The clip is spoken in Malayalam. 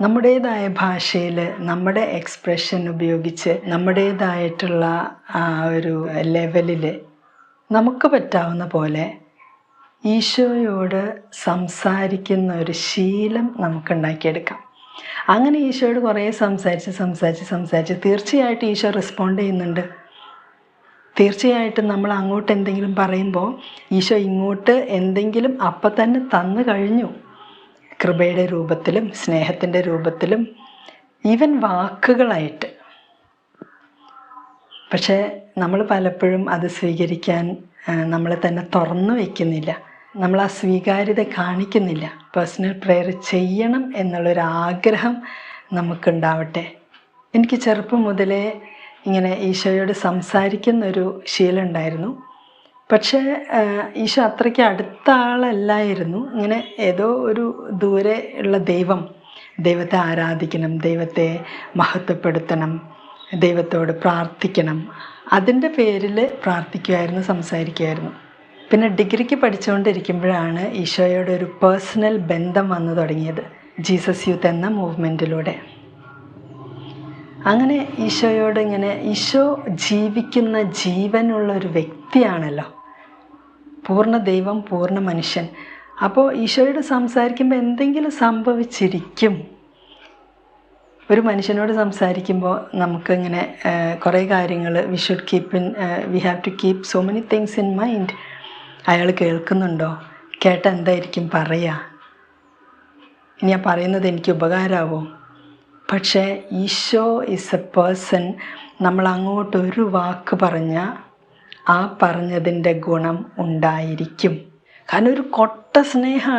നമ്മുടേതായ ഭാഷയിൽ നമ്മുടെ എക്സ്പ്രഷൻ ഉപയോഗിച്ച് നമ്മുടേതായിട്ടുള്ള ആ ഒരു ലെവലിൽ നമുക്ക് പറ്റാവുന്ന പോലെ ഈശോയോട് സംസാരിക്കുന്ന ഒരു ശീലം നമുക്കുണ്ടാക്കിയെടുക്കാം. അങ്ങനെ ഈശോയോട് കുറേ സംസാരിച്ച് സംസാരിച്ച് സംസാരിച്ച് തീർച്ചയായിട്ടും ഈശോ റെസ്പോണ്ട് ചെയ്യുന്നുണ്ട്. തീർച്ചയായിട്ടും നമ്മൾ അങ്ങോട്ട് എന്തെങ്കിലും പറയുമ്പോൾ ഈശോ ഇങ്ങോട്ട് എന്തെങ്കിലും അപ്പം തന്നെ തന്നു കഴിഞ്ഞു. കൃപയുടെ രൂപത്തിലും സ്നേഹത്തിന്റെ രൂപത്തിലും ഈവൻ വാക്കുകളായിട്ട്. പക്ഷേ നമ്മൾ പലപ്പോഴും അത് സ്വീകരിക്കാൻ നമ്മളെ തന്നെ തുറന്നു വയ്ക്കുന്നില്ല നമ്മൾ ആ സ്വീകാര്യത കാണിക്കുന്നില്ല. പേഴ്സണൽ പ്രെയർ ചെയ്യണം എന്നുള്ളൊരാഗ്രഹം നമുക്കുണ്ടാവട്ടെ. എനിക്ക് ചെറുപ്പം മുതലേ ഇങ്ങനെ ഈശോയോട് സംസാരിക്കുന്നൊരു ശീലമുണ്ടായിരുന്നു പക്ഷേ ഈശോ അത്രയ്ക്ക് അടുത്ത ആളല്ലായിരുന്നു. ഇങ്ങനെ ഏതോ ഒരു ദൂരെ ഉള്ള ദൈവം ദൈവത്തെ ആരാധിക്കണം ദൈവത്തെ മഹത്വപ്പെടുത്തണം ദൈവത്തോട് പ്രാർത്ഥിക്കണം അതിന്റെ പേരിൽ പ്രാർത്ഥിക്കുമായിരുന്നു സംസാരിക്കുമായിരുന്നു പിന്നെ ഡിഗ്രിക്ക് പഠിച്ചുകൊണ്ടിരിക്കുമ്പോഴാണ് ഈശോയോട് ഒരു പേഴ്സണൽ ബന്ധം വന്നു തുടങ്ങിയത് ജീസസ് യൂത്ത് എന്ന മൂവ്മെന്റിലൂടെ. അങ്ങനെ ഈശോയോട് ഇങ്ങനെ ഈശോ ജീവിക്കുന്ന ജീവനുള്ള ഒരു വ്യക്തിയാണല്ലോ. പൂർണ ദൈവം പൂർണ മനുഷ്യൻ. അപ്പോൾ ഈശോയോട് സംസാരിക്കുമ്പോൾ എന്തെങ്കിലും സംഭവിച്ചിരിക്കും. ഒരു മനുഷ്യനോട് സംസാരിക്കുമ്പോൾ നമുക്കിങ്ങനെ കുറേ കാര്യങ്ങൾ we should keep in we have to keep so many things in mind അയാൾ കേൾക്കുന്നുണ്ടോ? കേട്ട എന്തായിരിക്കും പറയുക ഇനി ആ പറയുന്നത് എനിക്ക് ഉപകാരമാവോ പക്ഷേ ഈശോ ഇസ് എ പേഴ്സൺ നമ്മൾ അങ്ങോട്ട് ഒരു വാക്ക് പറഞ്ഞാൽ ആ പറഞ്ഞതിന്റെ ഗുണം ഉണ്ടായിരിക്കും. കാരണം ഒരു കൊട്ട സ്നേഹമാണ്.